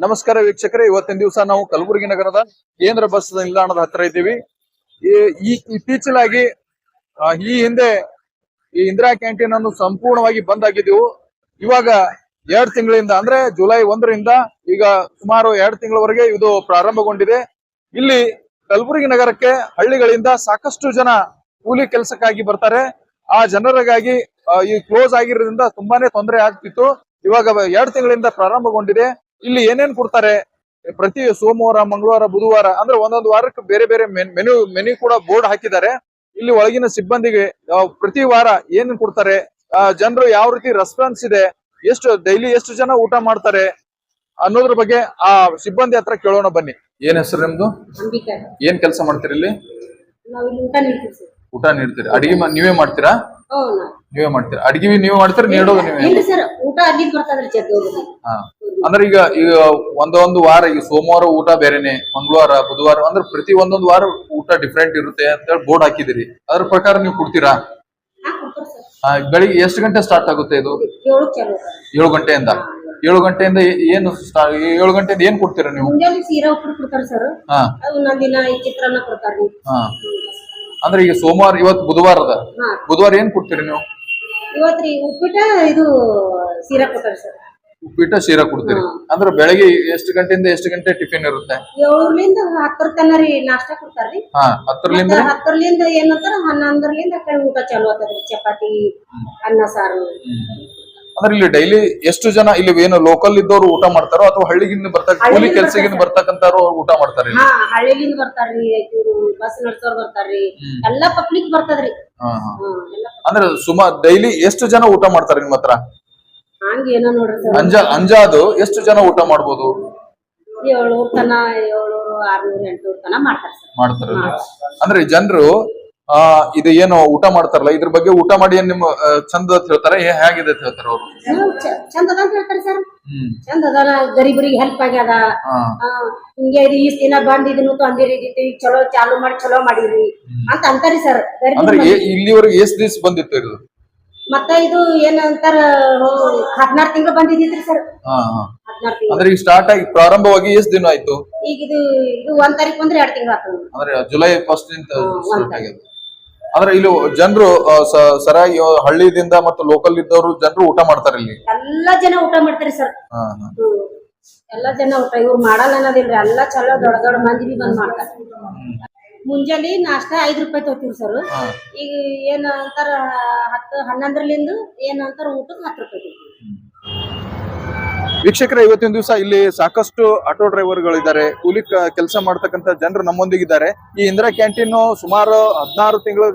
ನಮಸ್ಕಾರ ವೀಕ್ಷಕರೇ. ಇವತ್ತಿನ ದಿವಸ ನಾವು ಕಲಬುರಗಿ ನಗರದ ಕೇಂದ್ರ ಬಸ್ ನಿಲ್ದಾಣದ ಹತ್ರ ಇದ್ದೀವಿ. ಈ- ಇತ್ತೀಚಿನಾಗಿ ಈ ಹಿಂದೆ ಈ ಇಂದಿರಾ ಕ್ಯಾಂಟೀನ್ ಅನ್ನು ಸಂಪೂರ್ಣವಾಗಿ ಬಂದ್ ಆಗಿದ್ದೆವು. ಇವಾಗ ಎರಡ್ ತಿಂಗಳಿಂದ, ಅಂದ್ರೆ ಜುಲೈ ಒಂದರಿಂದ ಈಗ ಸುಮಾರು ಎರಡ್ ತಿಂಗಳವರೆಗೆ ಇದು ಪ್ರಾರಂಭಗೊಂಡಿದೆ. ಇಲ್ಲಿ ಕಲಬುರಗಿ ನಗರಕ್ಕೆ ಹಳ್ಳಿಗಳಿಂದ ಸಾಕಷ್ಟು ಜನ ಕೂಲಿ ಕೆಲಸಕ್ಕಾಗಿ ಬರ್ತಾರೆ. ಆ ಜನರಿಗಾಗಿ ಈ ಕ್ಲೋಸ್ ಆಗಿರೋದ್ರಿಂದ ತುಂಬಾನೇ ತೊಂದರೆ ಆಗ್ತಿತ್ತು. ಇವಾಗ ಎರಡ್ ತಿಂಗಳಿಂದ ಪ್ರಾರಂಭಗೊಂಡಿದೆ. ಇಲ್ಲಿ ಏನೇನ್ ಕೊಡ್ತಾರೆ? ಪ್ರತಿ ಸೋಮವಾರ ಮಂಗಳವಾರ ಬುಧವಾರ ಅಂದ್ರೆ ಒಂದೊಂದು ವಾರಕ್ಕೆ ಬೇರೆ ಬೇರೆ ಮೆನು ಮೆನು ಕೂಡ ಬೋರ್ಡ್ ಹಾಕಿದ್ದಾರೆ. ಇಲ್ಲಿ ಒಳಗಿನ ಸಿಬ್ಬಂದಿಗೆ ಪ್ರತಿ ವಾರ ಏನ್ ಕೊಡ್ತಾರೆ? ಜನರು ಯಾವ ರೀತಿ ರೆಸ್ಪಾನ್ಸ್ ಇದೆ? ಎಷ್ಟು ಡೈಲಿ ಎಷ್ಟು ಜನ ಊಟ ಮಾಡ್ತಾರೆ? ಅನ್ನೋದ್ರ ಬಗ್ಗೆ ಆ ಸಿಬ್ಬಂದಿ ಹತ್ರ ಕೇಳೋಣ ಬನ್ನಿ. ಏನ್ ಹೆಸರು ನಿಮ್ದು? ಏನ್ ಕೆಲಸ ಮಾಡ್ತೀರಿ ಇಲ್ಲಿ? ಊಟ ನೀಡ್ತೀರಿ. ಅಡಿಗೆ ನೀವೇ ಮಾಡ್ತೀರಾ? ನಾವು ಮಾಡ್ತೀರಾ? ಅಡಿಗೆ ನೀವೇ ಮಾಡ್ತೀರಾ? ನೀಡೋದು ನೀವೇ? ಊಟ ಅಲ್ಲಿಂದ ಬರ್ತದ್ರಿ ಚದ್ದೋಗಿ ಹಾ. ಅಂದ್ರೆ ಈಗ ಈಗ ಒಂದೊಂದು ವಾರ ಈಗ ಸೋಮವಾರ ಊಟ ಬೇರೆನೆ ಮಂಗಳವಾರ ಬುಧವಾರ ಅಂದ್ರೆ ಪ್ರತಿ ಒಂದೊಂದು ವಾರ ಊಟ ಡಿಫ್ರೆಂಟ್ ಇರುತ್ತೆ ಅಂತ ಹೇಳಿ ಬೋರ್ಡ್ ಹಾಕಿದಿರಿ ಅದ್ರ ಪ್ರಕಾರ ನೀವು ಕೊಡ್ತೀರಾ? ಹಾ ಕೊಡ್ತಾರೆ ಸರ್. ಆ, ಬೆಳಿಗ್ಗೆ ಎಷ್ಟು ಗಂಟೆ ಸ್ಟಾರ್ಟ್ ಆಗುತ್ತೆ ಇದು? ಏಳು ಚಲೋ. ಸರ್ ಏಳು ಗಂಟೆಯಿಂದ? ಏಳು ಗಂಟೆಯಿಂದ ಏ- ಏನು ಏಳು ಗಂಟೆಯಿಂದ ಏನ್ ಕೊಡ್ತೀರಾ ನೀವು? ಮುಂಜಾನೆ ಸೀರಾ ಉಪ್ಪಿಟ್ಟು ಕೊಡ್ತಾರೆ ಸರ್. ಹಾ. ಒಂದೊಂದ್ ದಿನ ಈ ಚಿತ್ರಾನ್ನ ಕೊಡ್ತಾರ್ರಿ ಹಾ. ಅಂದ್ರೆ ಈಗ ಸೋಮವಾರ ಇವತ್ತು ಬುಧವಾರ ಅದ ಹಾ. ಬುಧವಾರ ಏನ್ ಕೊಡ್ತೀರಿ ನೀವು? ಇವತ್ತ್ರಿ ಉಪ್ಪಿಟ್ಟ ಇದು ಸೀರಾ ಕೊಡ್ತಾರೆ ಸರ್. ಉಪ್ಪಿಟ್ಟ ಶೀರಾ ಕೊಡ್ತೀರಿ. ಅಂದ್ರೆ ಬೆಳಗ್ಗೆ ಎಷ್ಟು ಗಂಟೆಯಿಂದ ಎಷ್ಟು ಗಂಟೆ ಟಿಫಿನ್ ಇರುತ್ತೆ? ಏಳರಿಂದ ಹತ್ತರ ತನ ರೀ ನಾಷ್ಟಾ ಕೊಡ್ತಾರ್ರಿ ಹಾ ಹತ್ತರಲಿಂದ? ಹತ್ತರಲಿಂದ ಏನಂತಾರ ಹನ್ನೊಂದರಲಿಂದ ಆ ಕಡೆ ಊಟ ಚಾಲು ಆಗ್ತದ್ರಿ ಚಪಾತಿ ಅನ್ನ ಸಾರು. ಅಂದ್ರೆ ಇಲ್ಲಿ ಡೈಲಿ ಎಷ್ಟು ಜನ ಇಲ್ಲಿ ಏನು ಲೋಕಲ್ ಇದ್ದವರು ಊಟ ಮಾಡ್ತಾರೋ ಅಥವಾ ಹಳ್ಳಿಗಿಂದ ಬರ್ತಾರೆ ಕೂಲಿ ಕೆಲಸಗಿಂದ ಬರ್ತಕ್ಕಂಥವ್ರು ಊಟ ಮಾಡ್ತಾರೆ ಹಾ ಹಳ್ಳಿಲಿಂದ ಬರ್ತಾರ್ರಿ ಇವ್ರು ಬಸ್ ನಡ್ಸೋರ್ ಬರ್ತಾರ್ರಿ. ಎಲ್ಲಾ ಪಬ್ಲಿಕ್ ಬರ್ತದ್ರಿ. ಅಂದ್ರೆ ಸುಮಾರು ಡೈಲಿ ಎಷ್ಟು ಜನ ಊಟ ಮಾಡ್ತಾರೆ ನಿಮ್ಮ ಹತ್ರ? ಹಂಗ ಏನೋ ನೋಡ್ರಿ ಸರ್. ಅಂಜ ಅಂಜಾದು ಎಷ್ಟು ಜನ ಊಟ ಮಾಡ್ಬೋದು? ಏಳ್ನೂರ್ ತನ ಏಳ್ನೂರು ಆರ್ನೂರು ಎಂಟ್ನೂರ್ ತನ ಮಾಡ್ತಾರ ಸರ್. ಮಾಡ್ತಾರೆ ಅಂದ್ರೆ ಜನರು ಆ ಇದು ಏನು ಊಟ ಮಾಡ್ತಾರಲ್ಲ ಇದ್ರ ಬಗ್ಗೆ ಊಟ ಮಾಡಿ ಏನ್ ನಿಮ್ಮ ಚಂದ ಅಂತ ಹೇಳ್ತಾರೆ ಏ ಹೇಗಿದೆ ಅಂತ ಹೇಳ್ತಾರೆ ಅವರು. ಚಂದ ಅಂತ ಹೇಳ್ತಾರೆ ಸರ್. ಚಂದದ ಗರೀಬರಿಗೆ ಹೆಲ್ಪ್ ಆಗ್ಯದ. ಹಿಂಗೆ ಇದು ಈ ದಿನ ಬಂದ್ ಇದನ್ನು ತಂದಿರಿ ಈಗ ಚಲೋ ಚಾಲು ಮಾಡಿ ಚಲೋ ಮಾಡಿರಿ ಅಂತ ಅಂತಾರಿ ಸರ್. ಅಂದ್ರೆ ಇಲ್ಲಿವರೆಗೆ ಎಷ್ಟ್ ದಿವಸ ಬಂದಿತ್ತು ಇದು? ಮತ್ತೆ ಇದು ಏನ್ ಅಂತಾರ ಹದಿನಾರು ತಿಂಗಳು ಬಂದಿದ್ರಿ ಸರ್. ಅಂದ್ರೆ ಈಗ ಸ್ಟಾರ್ಟ್ ಆಗಿ ಪ್ರಾರಂಭವಾಗಿ ಎಷ್ಟ್ ದಿನ ಆಯ್ತು? ಈಗ ಇದು ಇದು ಒಂದ್ ತಾರೀಕು ಬಂದ್ರೆ ಎರಡ್ ತಿಂಗಳು ಅಂದ್ರೆ ಜುಲೈ ಫಸ್ಟ್ ಸ್ಟಾರ್ಟ್ ಆಗಿದೆ. ಅಂದ್ರೆ ಇಲ್ಲಿ ಜನರು ಸರಿಯಾಗಿ ಹಳ್ಳಿದಿಂದ ಮತ್ತು ಲೋಕಲ್ ಇದ್ದವರು ಜನರು ಊಟ ಮಾಡ್ತಾರೆ ಇಲ್ಲಿ. ಎಲ್ಲಾ ಜನ ಊಟ ಮಾಡ್ತಾರೆ ಸರ್. ಎಲ್ಲಾ ಜನ ಊಟ ಇವ್ರು ಮಾಡಲ್ಲ ಅನ್ನೋದಿಲ್ರಿ. ಎಲ್ಲಾ ಚಲೋ ದೊಡ್ಡ ದೊಡ್ಡ ಮಂದಿ ಬಿ ಬಂದ್ ಮಾಡ್ತಾರೆ. ಮುಂಜಾನೆ ನಾಷ್ಟ ಐದ್ ರೂಪಾಯಿ ತಗೋತೀವಿ ಸರ್. ಈಗ ಏನ್ ಅಂತಾರ ಹತ್ತು ಹನ್ನೊಂದರಲಿಂದ ಏನ್ ಅಂತಾರ ಊಟಕ್ಕೆ ಹತ್ತು ರೂಪಾಯಿ ತಗೋತೀವಿ. ವೀಕ್ಷಕರೇ, ಇವತ್ತಿನ ದಿವಸ ಇಲ್ಲಿ ಸಾಕಷ್ಟು ಆಟೋ ಡ್ರೈವರ್ಗಳಿದ್ದಾರೆ. ಕೂಲಿ ಕೆಲಸ ಮಾಡ್ತಕ್ಕಂಥ ಜನರು ನಮ್ಮೊಂದಿಗಿದ್ದಾರೆ. ಈ ಇಂದಿರಾ ಕ್ಯಾಂಟೀನ್ ಸುಮಾರು ಹದಿನಾರು ತಿಂಗಳ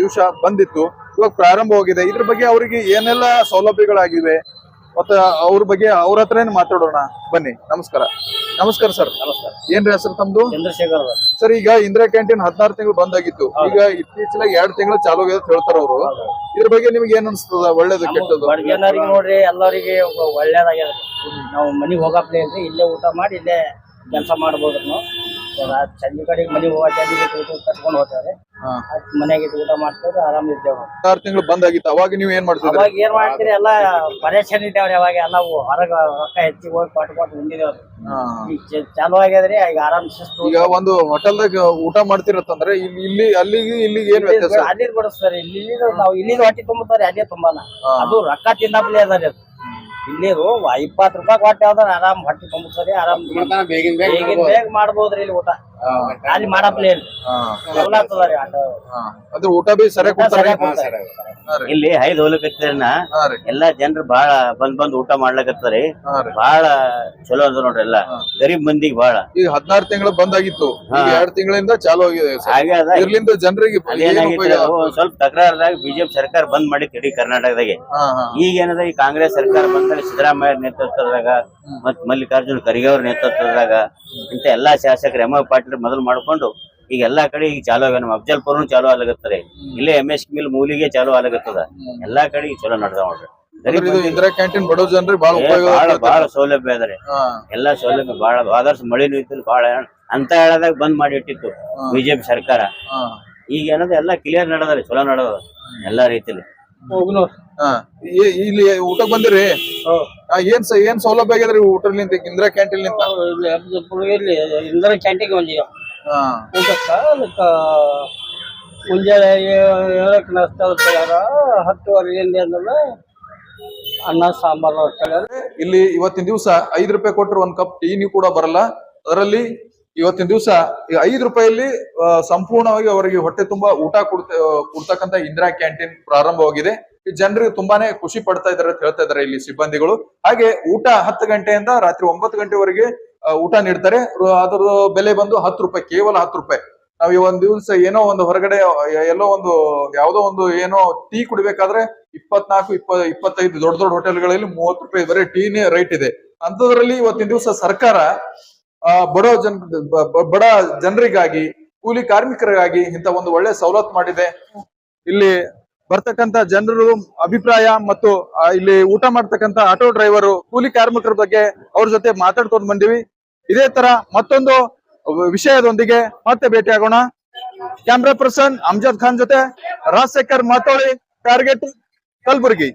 ದಿವಸ ಬಂದಿತ್ತು. ಇವಾಗ ಪ್ರಾರಂಭವಾಗಿದೆ ಇದ್ರ ಬಗ್ಗೆ ಅವರಿಗೆ ಏನೆಲ್ಲ ಸೌಲಭ್ಯಗಳಾಗಿವೆ? ಮತ್ತೆ ಅವ್ರ ಬಗ್ಗೆ ಅವ್ರ ಹತ್ರನೇ ಮಾತಾಡೋಣ. ಬನ್ನಿ, ನಮಸ್ಕಾರ. ನಮಸ್ಕಾರ ಸರ್. ನಮಸ್ಕಾರ. ಏನ್ರಿ ಹೆಸರು ತಮ್ದು? ಚಂದ್ರಶೇಖರ್ ಸರ್ ಈಗ ಇಂದಿರಾ ಕ್ಯಾಂಟೀನ್ ಹದಿನಾರು ತಿಂಗಳು ಬಂದಾಗಿತ್ತು ಈಗ ಇತ್ತೀಚಿನ ಎರಡು ತಿಂಗಳು ಚಾಲು ಆಗಿದೆ ಅಂತ ಹೇಳ್ತಾರ ಅವರು. ಇದ್ರ ಬಗ್ಗೆ ನಿಮ್ಗೆ ಏನ್ ಅನ್ಸ್ತದ? ಒಳ್ಳೇದು ಕೆಟ್ಟದ್ದು? ಬಡ ಜನರಿಗೆ ನೋಡ್ರಿ ಎಲ್ಲರಿಗೆ ಒಳ್ಳೇದಾಗ್ಯದ ನಾವು ಮನಿಗ್ ಹೋಗಪ್ಲೆ ಇಲ್ರಿ ಇಲ್ಲೇ ಊಟ ಮಾಡಿ ಇಲ್ಲೇ ಕೆಲಸ ಮಾಡ್ಬೋದ್ರು ನಾವು ಇವಾಗ ಸಂಜೆ ಕಡೆಗೆ ಮನೆಗೆ ಹೋಗೋ ಟೈಮಿಗೆ ಊಟ ಕಟ್ಕೊಂಡು ಹೋಗ್ತಾರೆ ಹಾ. ಮನೆಗೆ ಊಟ ಮಾಡ್ತಾರೆ ಆರಾಮ್ ಇದ್ದೇವೆ ಹದಿನಾರು ತಿಂಗಳು ಬಂದಾಗಿತ್ತು ಅವಾಗ ನೀವ್ ಏನ್ ಮಾಡ್ತಿದ್ರಿ ಅವಾಗ ಏನ್ ಮಾಡ್ತೀರಿ ಎಲ್ಲ ಪರೇಶಾನಿ ಇದ್ದೇವ್ರಿ ಅವಾಗ ಎಲ್ಲ ಹೊರಗ ರೊಕ್ಕ ಹೆಚ್ಚಿಗೆ ಹೋಗಿ ಕೊಟ್ಟು ಕೊಟ್ಟು ಉಂಡಿದೇವ್ರಿ ಹಾ. ಈಗ ಚ- ಚಾಲು ಆಗ್ಯದ್ರಿ ಈಗ ಆರಾಮ್ ಶಿಸ್ತು ಈಗ ಒಂದು ಹೋಟೆಲ್ದಾಗ ಊಟ ಮಾಡ್ತಿರತ್ತಂದ್ರೆ ಇಲ್ಲಿ ಇಲ್ಲಿ ಅಲ್ಲಿಗೆ ಇಲ್ಲಿಗೆ ಏನ್ ವ್ಯತ್ಯಾಸ? ಅಲ್ಲಿ ಬಡಿಸ್ತಾರೆ ಇಲ್ಲಿ ಇಲ್ಲಿ ನಾವು ಇಲ್ಲಿ ಹೊಟ್ಟಿ ತುಂಬುತ್ತಾರೆ ಅಲ್ಲೇ ತುಂಬಾನ. ಹಾ. ಅದು ರೊಕ್ಕ ತಿನ್ನಪ್ಲೆ ಅದರಿ ಅದು. ಇಲ್ಲಿದು ಇಪ್ಪತ್ತು ರೂಪಾಯಿ ಕೊಟ್ಟು ಯಾವ್ದಾರ ಆರಾಮ್ ಹೊಟ್ಟೆ ತುಂಬಿಸ್ರಿ ಆರಾಮ್ ಬೇಗ ಬೇಗ ಮಾಡ್ಬೋದ್ರಿ ಇಲ್ಲಿ ಊಟ. ಅಲ್ಲಿ ಮಾಡಪ್ಲೇ ಇಲ್ಲ. ಆಟ. ಅಂದ್ರೆ ಊಟ ಬಿ ಸರಿಯಾಗಿ ಕೊಡ್ತಾರೆ ಸರಿಯಾಗ್ ಕೊಡ್ತಾರೆ. ಹಾ ರೀ. ಇಲ್ಲಿ ಐದ್ ಹೋಗ್ಲಕತ್ತಿರನ ಹಾ ಎಲ್ಲಾ ಜನರು ಬಾಳ ಬಂದ್ ಬಂದ್ ಊಟ ಮಾಡ್ಲಕತ್ತರಿ. ಬಾಳ ಚಲೋ ಅದ ನೋಡ್ರಿ ಎಲ್ಲಾ. ಗರೀಬ್ ಮಂದಿಗೆ ಬಾಳ. ಈಗ ಹದಿನಾರು ತಿಂಗಳು ಬಂದಾಗಿತ್ತು ಆಗಿತ್ತು. ಎರಡ್ ತಿಂಗಳಿಂದ ಚಾಲು ಆಗಿದೆ ಸರ್. ಇದ್ರಲಿಂದ ಜನರಿಗೆ ಸ್ವಲ್ಪ ತಕರಾರದಾಗ ಬಿಜೆಪಿ ಸರ್ಕಾರ ಬಂದ್ ಮಾಡಿ ಇಡೀ ಕರ್ನಾಟಕದಾಗೆ. ಈಗ ಏನದ? ಈ ಕಾಂಗ್ರೆಸ್ ಸರ್ಕಾರ ಬಂದಾಗ ಸಿದ್ದರಾಮಯ್ಯ ನೇತೃತ್ವದಾಗ ಮತ್ ಮಲ್ಲಿಕಾರ್ಜುನ ಖರ್ಗೆ ಅವ್ರ ನೇತೃತ್ವದಾಗ ಇಂತ ಎಲ್ಲಾ ಶಾಸಕರು ಎಂ ಪಾಟೀಲ್ ಮೊದಲು ಮಾಡ್ಕೊಂಡು ಈಗ ಎಲ್ಲಾ ಕಡೆ ಈಗ ಚಾಲು ಆಗ್ಯಾವ ನಮ್ಮ ಅಫ್ಜಲ್ಪುರ್ನು ಚಾಲು ಆಗತ್ತಾರೆ ಇಲ್ಲೇ ಎಂ ಎಸ್ ಮಿಲ್ ಮೂಲಿಗೆ ಚಾಲು ಆಗತ್ತದ ಎಲ್ಲಾ ಕಡೆ ಈಗ ಚಲೋ ನಡೆದ ನೋಡ್ರಿ. ಇಂದಿರಾ ಕ್ಯಾಂಟೀನ್ ಬಡವ ಜನರಿಗೆ ಬಹಳ ಆಗ್ತೈತೆ. ಬಾಳ ಸೌಲಭ್ಯ ಎಲ್ಲಾ ಸೌಲಭ್ಯ ಬಹಳ ಆದರ್ಶ ಮಳಿನೂ ಇತ್ತು ಬಹಳ ಅಂತ ಹೇಳದಾಗ ಬಂದ್ ಮಾಡಿ ಇಟ್ಟಿತ್ತು ಬಿಜೆಪಿ ಸರ್ಕಾರ. ಈಗ ಏನದ ಎಲ್ಲಾ ಕ್ಲಿಯರ್ ನಡೆದ್ರಿ ಚಲೋ ನಡೆದ ಎಲ್ಲಾ ರೀತಿಯಲ್ಲಿ ಇಲ್ಲಿ ಊಟಕ್ ಬಂದಿರಿ? ಆ, ಏನ್ ಸ- ಏನ್ ಸೌಲಭ್ಯ ಆಗ್ಯದ್ರಿ ನಿಂತ ಇಂದಿರಾ ಕ್ಯಾಂಟೀನ್ ನಿಂತ ಇಲ್ಲಿ ಇಂದಿರಾ ಕ್ಯಾಂಟೀನ್ ಬಂದಿದ್ದೇವೆ ಹಾ. ಊಟಕ್ಕ ಅದಕ್ಕ ಮುಂಜಾನೆ ಏ- ಏಳಕ್ಕೆ ನಾಷ್ಟ ಹತ್ತುವರೆಯಿಂದ ಅಂದ್ರೆ ಅನ್ನ ಸಾಂಬಾರು ಇಲ್ಲಿ ಇವತ್ತಿನ ದಿವಸ ಐದ್ ರೂಪಾಯಿ ಕೊಟ್ಟರು ಒಂದ್ ಕಪ್ ಟೀ ನೀವು ಕೂಡ ಬರಲ್ಲ. ಅದರಲ್ಲಿ ಇವತ್ತಿನ ದಿವಸ ಐದು ರೂಪಾಯಿಲಿ ಆ, ಸಂಪೂರ್ಣವಾಗಿ ಅವರಿಗೆ ಹೊಟ್ಟೆ ತುಂಬಾ ಊಟ ಕೊಡ್ತ ಕೊಡ್ತಕ್ಕಂತ ಇಂದಿರಾ ಕ್ಯಾಂಟೀನ್ ಪ್ರಾರಂಭವಾಗಿದೆ. ಜನರಿಗೆ ತುಂಬಾನೇ ಖುಷಿ ಪಡ್ತಾ ಇದಾರೆ ಅಂತ ಹೇಳ್ತಾ ಇದಾರೆ ಇಲ್ಲಿ ಸಿಬ್ಬಂದಿಗಳು. ಹಾಗೆ ಊಟ ಹತ್ತು ಗಂಟೆಯಿಂದ ರಾತ್ರಿ ಒಂಬತ್ತು ಗಂಟೆವರೆಗೆ ಊಟ ನೀಡ್ತಾರೆ. ಅದರ ಬೆಲೆ ಬಂದು ಹತ್ತು ರೂಪಾಯಿ, ಕೇವಲ ಹತ್ತು ರೂಪಾಯಿ. ನಾವ್ ಈ ಒಂದ್ ದಿವಸ ಏನೋ ಒಂದು ಹೊರಗಡೆ ಎಲ್ಲೋ ಒಂದು, ಯಾವ್ದೋ ಒಂದು ಏನೋ ಟೀ ಕುಡಿಬೇಕಾದ್ರೆ ಇಪ್ಪತ್ನಾಲ್ಕು ಇಪ್ಪ ಇಪ್ಪತ್ತೈದು ದೊಡ್ಡ ದೊಡ್ಡ ಹೋಟೆಲ್ಗಳಲ್ಲಿ ಮೂವತ್ತು ರೂಪಾಯಿ ಬರೀ ಟೀನೇ ರೈಟ್ ಇದೆ. ಅಂತದ್ರಲ್ಲಿ ಇವತ್ತಿನ ದಿವಸ ಸರ್ಕಾರ ಬಡ ಜನ ಬಡ ಜನರಿಗಾಗಿ, ಕೂಲಿ ಕಾರ್ಮಿಕರಿಗಾಗಿ ಇಂತ ಒಂದು ಒಳ್ಳೆ ಸವಲತ್ತು ಮಾಡಿದೆ. ಇಲ್ಲಿ ಬರ್ತಕ್ಕಂತ ಜನರು ಅಭಿಪ್ರಾಯ ಮತ್ತು ಇಲ್ಲಿ ಊಟ ಮಾಡ್ತಕ್ಕಂತ ಆಟೋ ಡ್ರೈವರು, ಕೂಲಿ ಕಾರ್ಮಿಕರ ಬಗ್ಗೆ ಅವ್ರ ಜೊತೆ ಮಾತಾಡ್ಕೊಂಡು ಬಂದಿವಿ. ಇದೇ ತರ ಮತ್ತೊಂದು ವಿಷಯದೊಂದಿಗೆ ಮತ್ತೆ ಭೇಟಿಯಾಗೋಣ. ಕ್ಯಾಮ್ರಾ ಪರ್ಸನ್ ಅಮ್ಜದ್ ಖಾನ್ ಜೊತೆ, ರಾಜಶೇಖರ್ ಮಾತೋಳಿ, ಟಾರ್ಗೆಟ್ ಕಲಬುರಗಿ.